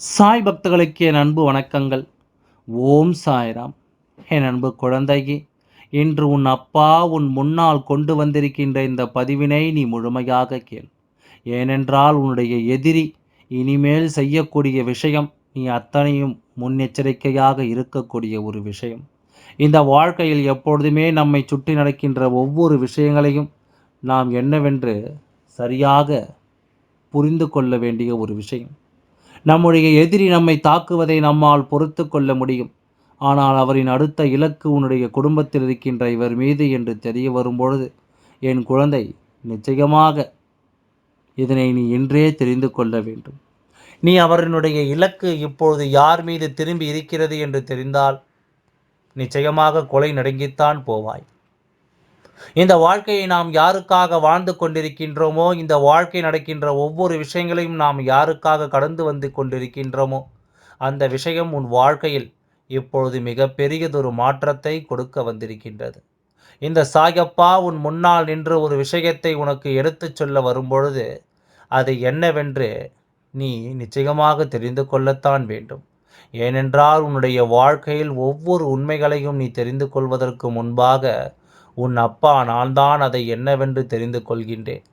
சாய் பக்தர்களுக்கு என் அன்பு வணக்கங்கள். ஓம் சாய்ராம். என் அன்பு குழந்தையே இன்று உன் அப்பா உன் முன்னால் கொண்டு வந்திருக்கின்ற இந்த பதிவினை நீ முழுமையாக கேள். ஏனென்றால் உன்னுடைய எதிரி இனிமேல் செய்யக்கூடிய விஷயம் நீ அத்தனையும் முன்னெச்சரிக்கையாக இருக்கக்கூடிய ஒரு விஷயம். இந்த வாழ்க்கையில் எப்பொழுதுமே நம்மை சுற்றி நடக்கின்ற ஒவ்வொரு விஷயங்களையும் நாம் என்னவென்று சரியாக புரிந்து கொள்ள வேண்டிய ஒரு விஷயம். நம்முடைய எதிரி நம்மை தாக்குவதை நம்மால் பொறுத்து கொள்ள முடியும். ஆனால் அவரின் அடுத்த இலக்கு உன்னுடைய குடும்பத்தில் இருக்கின்ற இவர் மீது என்று தெரிய வரும்பொழுது என் குழந்தை நிச்சயமாக இதனை நீ இன்றே தெரிந்து கொள்ள வேண்டும். நீ அவரினுடைய இலக்கு இப்பொழுது யார் மீது திரும்பி இருக்கிறது என்று தெரிந்தால் நிச்சயமாக கொலை நடுங்கித்தான் போவாய். இந்த வாழ்க்கையை நாம் யாருக்காக வாழ்ந்து கொண்டிருக்கின்றோமோ இந்த வாழ்க்கை நடக்கின்ற ஒவ்வொரு விஷயங்களையும் நாம் யாருக்காக கடந்து வந்து கொண்டிருக்கின்றோமோ அந்த விஷயம் உன் வாழ்க்கையில் இப்பொழுது மிக பெரியதொரு மாற்றத்தை கொடுக்க வந்திருக்கின்றது. இந்த சாயப்பா உன் முன்னால் நின்று ஒரு விஷயத்தை உனக்கு எடுத்துச் சொல்ல வரும்பொழுது அது என்னவென்று நீ நிச்சயமாக தெரிந்து கொள்ளத்தான் வேண்டும். ஏனென்றால் உன்னுடைய வாழ்க்கையில் ஒவ்வொரு உண்மைகளையும் நீ தெரிந்து கொள்வதற்கு முன்பாக உன் அப்பா நான் தான் அதை என்னவென்று தெரிந்து கொள்கின்றேன்.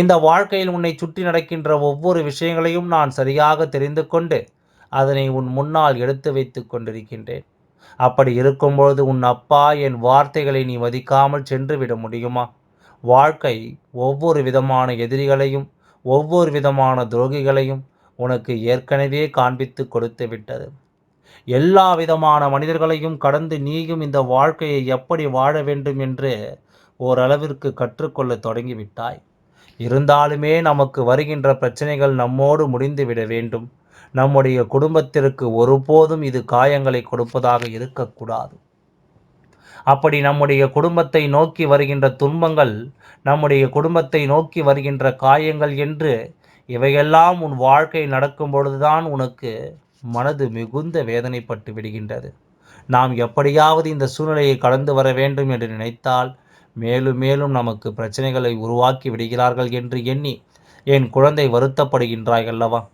இந்த வாழ்க்கையில் உன்னை சுற்றி நடக்கின்ற ஒவ்வொரு விஷயங்களையும் நான் சரியாக தெரிந்து கொண்டு அதனை உன் முன்னால் எடுத்து வைத்து கொண்டிருக்கின்றேன். அப்படி இருக்கும்பொழுது உன் அப்பா என் வார்த்தைகளை நீ மதிக்காமல் சென்று விட முடியுமா? வாழ்க்கை ஒவ்வொரு விதமான எதிரிகளையும் ஒவ்வொரு விதமான துரோகிகளையும் உனக்கு ஏற்கனவே காண்பித்து கொடுத்து விட்டது. எல்லா விதமான மனிதர்களையும் கடந்து நீயும் இந்த வாழ்க்கையை எப்படி வாழ வேண்டும் என்று ஓரளவிற்கு கற்றுக்கொள்ள தொடங்கிவிட்டாய். இருந்தாலுமே நமக்கு வருகின்ற பிரச்சனைகள் நம்மோடு முடிந்துவிட வேண்டும். நம்முடைய குடும்பத்திற்கு ஒருபோதும் இது காயங்களை கொடுப்பதாக இருக்கக்கூடாது. அப்படி நம்முடைய குடும்பத்தை நோக்கி வருகின்ற துன்பங்கள் நம்முடைய குடும்பத்தை நோக்கி வருகின்ற காயங்கள் என்று இவையெல்லாம் உன் வாழ்க்கை நடக்கும் பொழுதுதான் உனக்கு மனது மிகுந்த வேதனைப்பட்டு விடுகின்றது. நாம் எப்படியாவது இந்த சூழ்நிலையை கடந்து வர வேண்டும் என்று நினைத்தால் மேலும் மேலும் நமக்கு பிரச்சனைகளை உருவாக்கி விடுகிறார்கள் என்று எண்ணி என் குழந்தை வருத்தப்படுகின்றாய் அல்லவா?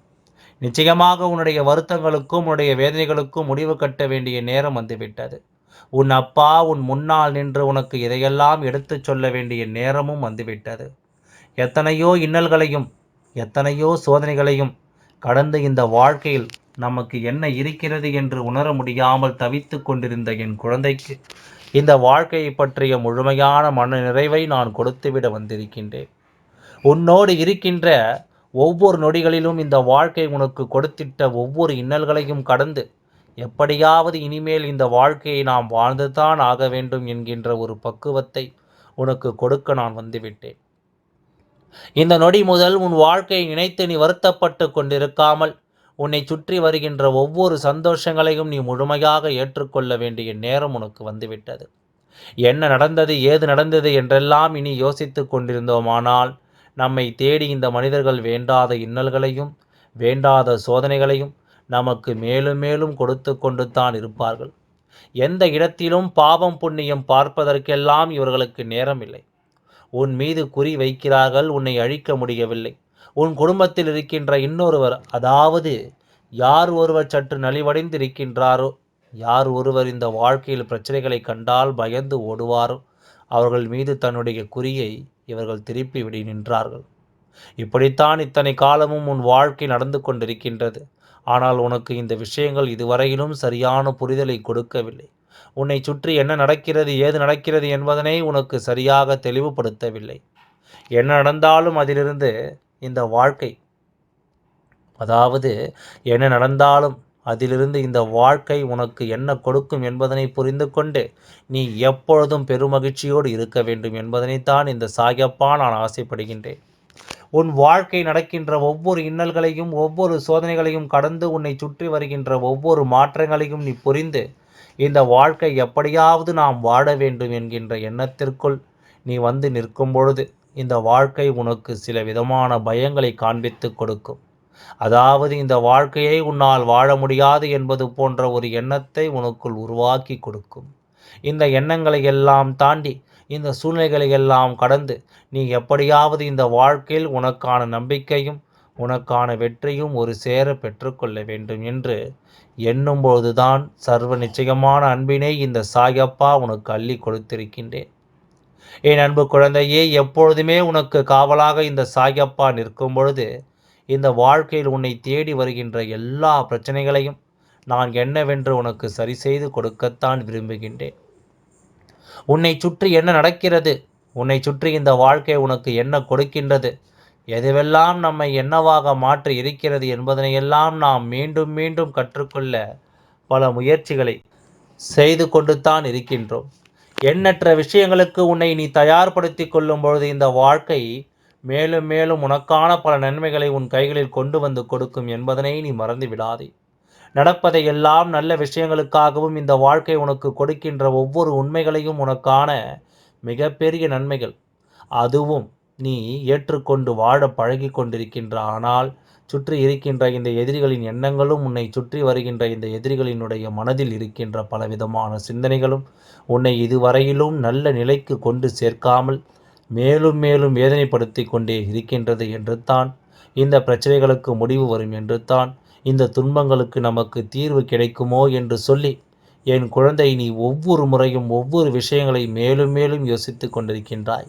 நிச்சயமாக உன்னுடைய வருத்தங்களுக்கும் உன்னுடைய வேதனைகளுக்கும் முடிவு கட்ட வேண்டிய நேரம் வந்துவிட்டது. உன் அப்பா உன் முன்னால் நின்று உனக்கு இதையெல்லாம் எடுத்துச் சொல்ல வேண்டிய நேரமும் வந்துவிட்டது. எத்தனையோ இன்னல்களையும் எத்தனையோ சோதனைகளையும் கடந்து இந்த வாழ்க்கையில் நமக்கு என்ன இருக்கிறது என்று உணர முடியாமல் தவித்து கொண்டிருந்த என் குழந்தைக்கு இந்த வாழ்க்கையை பற்றிய முழுமையான மன நிறைவை நான் கொடுத்துவிட வந்திருக்கின்றேன். உன்னோடு இருக்கின்ற ஒவ்வொரு நொடிகளிலும் இந்த வாழ்க்கை உனக்கு கொடுத்திட்ட ஒவ்வொரு இன்னல்களையும் கடந்து எப்படியாவது இனிமேல் இந்த வாழ்க்கையை நாம் வாழ்ந்துதான் ஆக வேண்டும் என்கின்ற ஒரு பக்குவத்தை உனக்கு கொடுக்க நான் வந்துவிட்டேன். இந்த நொடி முதல் உன் வாழ்க்கையை நினைத்து நீ வருத்தப்பட்டு கொண்டிருக்காமல் உன்னை சுற்றி வருகின்ற ஒவ்வொரு சந்தோஷங்களையும் நீ முழுமையாக ஏற்றுக்கொள்ள வேண்டிய நேரம் உனக்கு வந்துவிட்டது. என்ன நடந்தது ஏது நடந்தது என்றெல்லாம் இனி யோசித்து கொண்டிருந்தோமானால் நம்மை தேடி இந்த மனிதர்கள் வேண்டாத இன்னல்களையும் வேண்டாத சோதனைகளையும் நமக்கு மேலும் மேலும் கொடுத்து கொண்டு தான் இருப்பார்கள். எந்த இடத்திலும் பாவம் புண்ணியம் பார்ப்பதற்கெல்லாம் இவர்களுக்கு நேரமில்லை. உன் மீது குறி வைக்கிறார்கள் உன்னை அழிக்க முடியவில்லை. உன் குடும்பத்தில் இருக்கின்ற இன்னொருவர் அதாவது யார் ஒருவர் சற்று நலிவடைந்து இருக்கின்றாரோ யார் ஒருவர் இந்த வாழ்க்கையில் பிரச்சனைகளை கண்டால் பயந்து ஓடுவாரோ அவர்கள் மீது தன்னுடைய குறியை இவர்கள் திருப்பி விடி நின்றார்கள். இப்படித்தான் இத்தனை காலமும் உன் வாழ்க்கை நடந்து கொண்டிருக்கின்றது. ஆனால் உனக்கு இந்த விஷயங்கள் இதுவரையிலும் சரியான புரிதலை கொடுக்கவில்லை. உன்னை சுற்றி என்ன நடக்கிறது ஏது நடக்கிறது என்பதனை உனக்கு சரியாக தெளிவுபடுத்தவில்லை. என்ன நடந்தாலும் அதிலிருந்து இந்த வாழ்க்கை. அதாவது என்ன நடந்தாலும் அதிலிருந்து இந்த வாழ்க்கை உனக்கு என்ன கொடுக்கும் என்பதனை புரிந்து கொண்டு நீ எப்பொழுதும் பெருமகிழ்ச்சியோடு இருக்க வேண்டும் என்பதனைத்தான் இந்த சாயப்பா நான் ஆசைப்படுகின்றேன். உன் வாழ்க்கை நடக்கின்ற ஒவ்வொரு இன்னல்களையும் ஒவ்வொரு சோதனைகளையும் கடந்து உன்னை சுற்றி வருகின்ற ஒவ்வொரு மாற்றங்களையும் நீ புரிந்து இந்த வாழ்க்கை எப்படியாவது நாம் வாழ வேண்டும் என்கின்ற எண்ணத்திற்குள் நீ வந்து நிற்கும் பொழுது இந்த வாழ்க்கை உனக்கு சில விதமான பயங்களை காண்பித்து கொடுக்கும். அதாவது இந்த வாழ்க்கையை உன்னால் வாழ முடியாது என்பது போன்ற ஒரு எண்ணத்தை உனக்குள் உருவாக்கி கொடுக்கும். இந்த எண்ணங்களை எல்லாம் தாண்டி இந்த சூழ்நிலைகளை எல்லாம் கடந்து நீ எப்படியாவது இந்த வாழ்க்கையில் உனக்கான நம்பிக்கையும் உனக்கான வெற்றியும் ஒரு சேர பெற்றுக்கொள்ள வேண்டும் என்று எண்ணும்பொழுதுதான் சர்வ நிச்சயமான அன்பினை இந்த சாயப்பா உனக்கு அள்ளி கொடுத்திருக்கின்றேன். என் அன்பு குழந்தையே எப்பொழுதுமே உனக்கு காவலாக இந்த சாயப்பா நிற்கும் பொழுது இந்த வாழ்க்கையில் உன்னை தேடி வருகின்ற எல்லா பிரச்சனைகளையும் நான் என்னவென்று உனக்கு சரி செய்து கொடுக்கத்தான் விரும்புகின்றேன். உன்னை சுற்றி என்ன நடக்கிறது? உன்னை சுற்றி இந்த வாழ்க்கை உனக்கு என்ன கொடுக்கின்றது? எதுவெல்லாம் நம்மை என்னவாக மாற்றி இருக்கிறது என்பதனையெல்லாம் நாம் மீண்டும் மீண்டும் கற்றுக்கொள்ள பல முயற்சிகளை செய்து கொண்டு தான் இருக்கின்றோம். எண்ணற்ற விஷயங்களுக்கு உன்னை நீ தயார்படுத்தி கொள்ளும் பொழுது இந்த வாழ்க்கை மேலும் மேலும் உனக்கான பல நன்மைகளை உன் கைகளில் கொண்டு வந்து கொடுக்கும் என்பதனை நீ மறந்து விடாதே. நடப்பதை எல்லாம் நல்ல விஷயங்களுக்காகவும் இந்த வாழ்க்கை உனக்கு கொடுக்கின்ற ஒவ்வொரு உண்மைகளையும் உனக்கான மிகப்பெரிய நன்மைகள். அதுவும் நீ ஏற்றுக்கொண்டு வாழ பழகி கொண்டிருக்கின்ற ஆனால் சுற்றி இருக்கின்ற இந்த எதிரிகளின் எண்ணங்களும் உன்னை சுற்றி வருகின்ற இந்த எதிரிகளினுடைய மனதில் இருக்கின்ற பலவிதமான சிந்தனைகளும் உன்னை இதுவரையிலும் நல்ல நிலைக்கு கொண்டு சேர்க்காமல் மேலும் மேலும் வேதனைப்படுத்தி கொண்டே இருக்கின்றது என்று தான் இந்த பிரச்சனைகளுக்கு முடிவு வரும் என்று தான் இந்த துன்பங்களுக்கு நமக்கு தீர்வு கிடைக்குமோ என்று சொல்லி என் குழந்தை நீ ஒவ்வொரு முறையும் ஒவ்வொரு விஷயங்களை மேலும் மேலும் யோசித்து கொண்டிருக்கின்றாய்.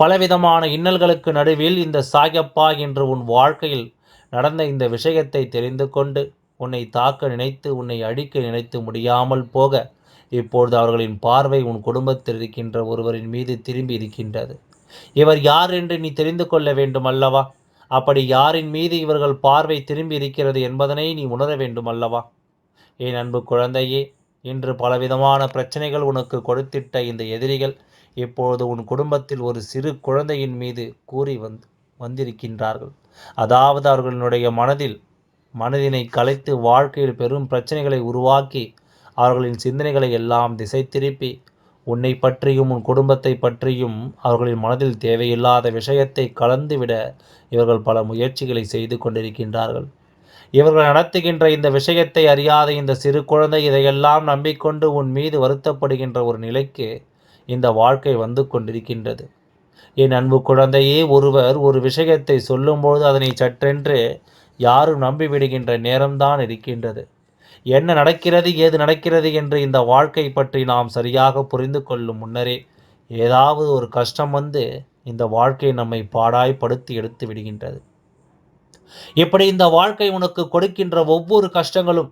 பலவிதமான இன்னல்களுக்கு நடுவில் இந்த சாயப்பா என்று உன் வாழ்க்கையில் நடந்த இந்த விஷயத்தை தெரிந்து கொண்டு உன்னை தாக்க நினைத்து உன்னை அழிக்க நினைத்து முடியாமல் போக இப்பொழுது அவர்களின் பார்வை உன் குடும்பத்தில் இருக்கின்ற ஒருவரின் மீது திரும்பி இருக்கின்றது. இவர் யார் என்று நீ தெரிந்து கொள்ள வேண்டும் அல்லவா? அப்படி யாரின் மீது இவர்கள் பார்வை திரும்பி இருக்கிறது என்பதனை நீ உணர வேண்டும் அல்லவா? என் அன்பு குழந்தையே இன்று பலவிதமான பிரச்சனைகள் உனக்கு கொடுத்திட்ட இந்த எதிரிகள் இப்பொழுது உன் குடும்பத்தில் ஒரு சிறு குழந்தையின் மீது கூறி வந்து வந்திருக்கின்றார்கள். அதாவது அவர்களுடைய மனதில் மனதினை கலைத்து வாழ்க்கையில் பெரும் பிரச்சனைகளை உருவாக்கி அவர்களின் சிந்தனைகளை எல்லாம் திசை திருப்பி உன்னை பற்றியும் உன் குடும்பத்தை பற்றியும் அவர்களின் மனதில் தேவையில்லாத விஷயத்தை கலந்துவிட இவர்கள் பல முயற்சிகளை செய்து கொண்டிருக்கின்றார்கள். இவர்கள் நடத்துகின்ற இந்த விஷயத்தை அறியாத இந்த சிறு குழந்தை இதையெல்லாம் நம்பிக்கொண்டு உன் மீது வருத்தப்படுகின்ற ஒரு நிலைக்கு இந்த வாழ்க்கை வந்து கொண்டிருக்கின்றது. என் அன்பு குழந்தையே ஒருவர் ஒரு விஷயத்தை சொல்லும்போது அதனை சற்றென்று யாரும் நம்பிவிடுகின்ற நேரம்தான் இருக்கின்றது. என்ன நடக்கிறது ஏது நடக்கிறது என்று இந்த வாழ்க்கை பற்றி நாம் சரியாக புரிந்து கொள்ளும் முன்னரே ஏதாவது ஒரு கஷ்டம் வந்து இந்த வாழ்க்கை நம்மை பாடாய்ப்படுத்தி எடுத்து விடுகின்றது. இப்படி இந்த வாழ்க்கை உனக்கு கொடுக்கின்ற ஒவ்வொரு கஷ்டங்களும்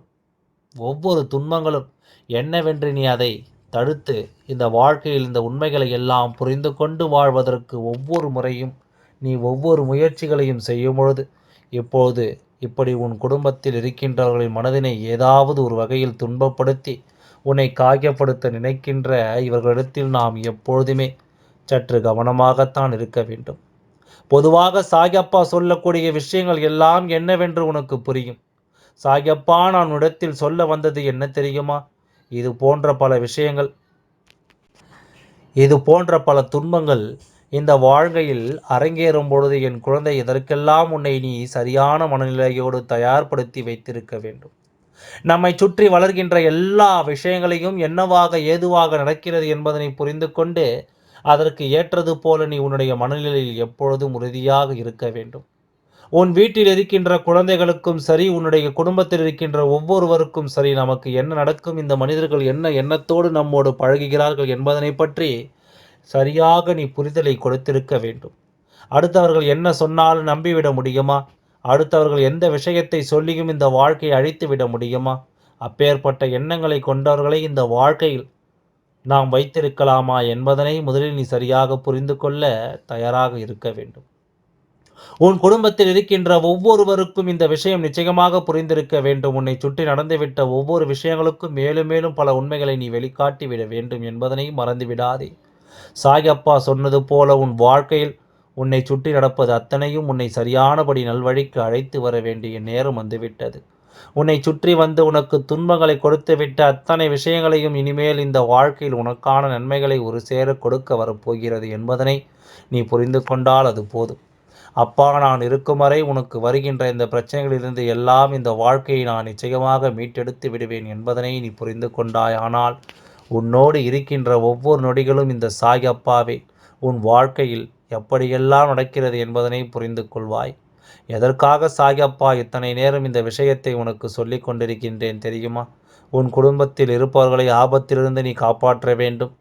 ஒவ்வொரு துன்பங்களும் என்னவென்று நீ அதை தடுத்து இந்த வாழ்க்கையில் இந்த உண்மைகளை எல்லாம் புரிந்து கொண்டு வாழ்வதற்கு ஒவ்வொரு முறையும் நீ ஒவ்வொரு முயற்சிகளையும் செய்யும் பொழுது இப்போது இப்படி உன் குடும்பத்தில் இருக்கின்றவர்களின் மனதினை ஏதாவது ஒரு வகையில் துன்பப்படுத்தி உன்னை காயப்படுத்த நினைக்கின்ற இவர்களிடத்தில் நாம் எப்பொழுதுமே சற்று கவனமாகத்தான் இருக்க வேண்டும். பொதுவாக சாயப்பா சொல்லக்கூடிய விஷயங்கள் எல்லாம் என்னவென்று உனக்கு புரியும். சாயப்பா நான் இடத்தில் சொல்ல வந்தது என்ன தெரியுமா? இது போன்ற பல விஷயங்கள். இது போன்ற பல துன்பங்கள் இந்த வாழ்க்கையில் அரங்கேறும் பொழுது என் குழந்தை இதற்கெல்லாம் உன்னை நீ சரியான மனநிலையோடு தயார்படுத்தி வைத்திருக்க வேண்டும். நம்மை சுற்றி வளர்கின்ற எல்லா விஷயங்களையும் என்னவாக ஏதுவாக நடக்கிறது என்பதனை புரிந்து கொண்டு அதற்கு ஏற்றது போல நீ உன்னுடைய மனநிலையில் எப்பொழுதும் உறுதியாக இருக்க வேண்டும். உன் வீட்டில் இருக்கின்ற குழந்தைகளுக்கும் சரி உன்னுடைய குடும்பத்தில் இருக்கின்ற ஒவ்வொருவருக்கும் சரி நமக்கு என்ன நடக்கும்? இந்த மனிதர்கள் என்ன எண்ணத்தோடு நம்மோடு பழகுகிறார்கள் என்பதனை பற்றி சரியாக நீ புரிதலை கொடுத்திருக்க வேண்டும். அடுத்தவர்கள் என்ன சொன்னாலும் நம்பிவிட முடியுமா? அடுத்தவர்கள் எந்த விஷயத்தை சொல்லியும் இந்த வாழ்க்கையை அழித்து விட முடியுமா? அப்பேற்பட்ட எண்ணங்களை கொண்டவர்களை இந்த வாழ்க்கையில் நாம் வைத்திருக்கலாமா என்பதனை முதலில் நீ சரியாக புரிந்து கொள்ள தயாராக இருக்க வேண்டும். உன் குடும்பத்தில் இருக்கின்ற ஒவ்வொருவருக்கும் இந்த விஷயம் நிச்சயமாக புரிந்திருக்க வேண்டும். உன்னை சுற்றி நடந்துவிட்ட ஒவ்வொரு விஷயங்களுக்கும் மேலும் மேலும் பல உண்மைகளை நீ வெளிக்காட்டி விட வேண்டும் என்பதனை மறந்துவிடாதே சாயப்பா சொன்னது போல உன் வாழ்க்கையில் உன்னை சுற்றி நடப்பது அத்தனையும் உன்னை சரியானபடி நல்வழிக்கு அழைத்து வர வேண்டிய நேரம் வந்துவிட்டது. உன்னை சுற்றி வந்து உனக்கு துன்பங்களை கொடுத்துவிட்ட அத்தனை விஷயங்களையும் இனிமேல் இந்த வாழ்க்கையில் உனக்கான நன்மைகளை ஒரு சேர கொடுக்க வரப்போகிறது என்பதனை நீ புரிந்து கொண்டால் அது போதும். அப்பா நான் இருக்கும் வரை உனக்கு வருகின்ற இந்த பிரச்சனைகளிலிருந்து எல்லாம் இந்த வாழ்க்கையை நான் நிச்சயமாக மீட்டெடுத்து விடுவேன் என்பதனை நீ புரிந்து கொண்டாய். ஆனால் உன்னோடு இருக்கின்ற ஒவ்வொரு நொடிகளும் இந்த சாய் அப்பாவே உன் வாழ்க்கையில் எப்படியெல்லாம் நடக்கிறது என்பதனை புரிந்து கொள்வாய். எதற்காக சாயப்பா இத்தனை நேரம் இந்த விஷயத்தை உனக்கு சொல்லிக் கொண்டிருக்கின்றேன் தெரியுமா? உன் குடும்பத்தில் இருப்பவர்களை ஆபத்திலிருந்து நீ காப்பாற்ற வேண்டும்.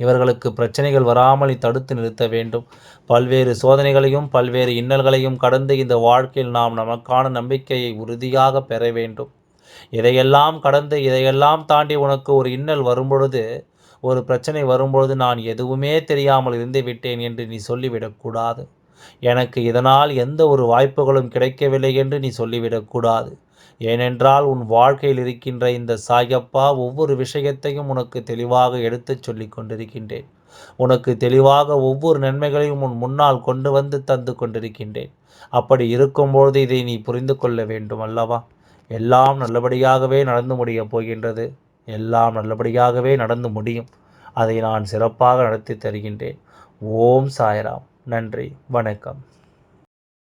இவர்களுக்கு பிரச்சனைகள் வராமல் நீ தடுத்து நிறுத்த வேண்டும். பல்வேறு சோதனைகளையும் பல்வேறு இன்னல்களையும் கடந்து இந்த வாழ்க்கையில் நாம் நமக்கான நம்பிக்கையை உறுதியாக பெற வேண்டும். இதையெல்லாம் கடந்து இதையெல்லாம் தாண்டி உனக்கு ஒரு இன்னல் வரும்பொழுது ஒரு பிரச்சனை வரும்பொழுது நான் எதுவுமே தெரியாமல் இருந்து விட்டேன் என்று நீ சொல்லிவிடக்கூடாது. எனக்கு இதனால் எந்த ஒரு வாய்ப்புகளும் கிடைக்கவில்லை என்று நீ சொல்லிவிடக்கூடாது ஏனென்றால் உன் வாழ்க்கையில் இருக்கின்ற இந்த சாயப்பா ஒவ்வொரு விஷயத்தையும் உனக்கு தெளிவாக எடுத்துச் சொல்லி கொண்டிருக்கின்றேன். உனக்கு தெளிவாக ஒவ்வொரு நன்மைகளையும் உன் முன்னால் கொண்டு வந்து தந்து கொண்டிருக்கின்றேன். அப்படி இருக்கும்பொழுது இதை நீ புரிந்து கொள்ள வேண்டும் அல்லவா? எல்லாம் நல்லபடியாகவே நடந்து முடியப் போகின்றது. எல்லாம் நல்லபடியாகவே நடந்து முடியும். அதை நான் சிறப்பாக நடத்தி தருகின்றேன். ஓம் சாய்ராம். நன்றி வணக்கம்.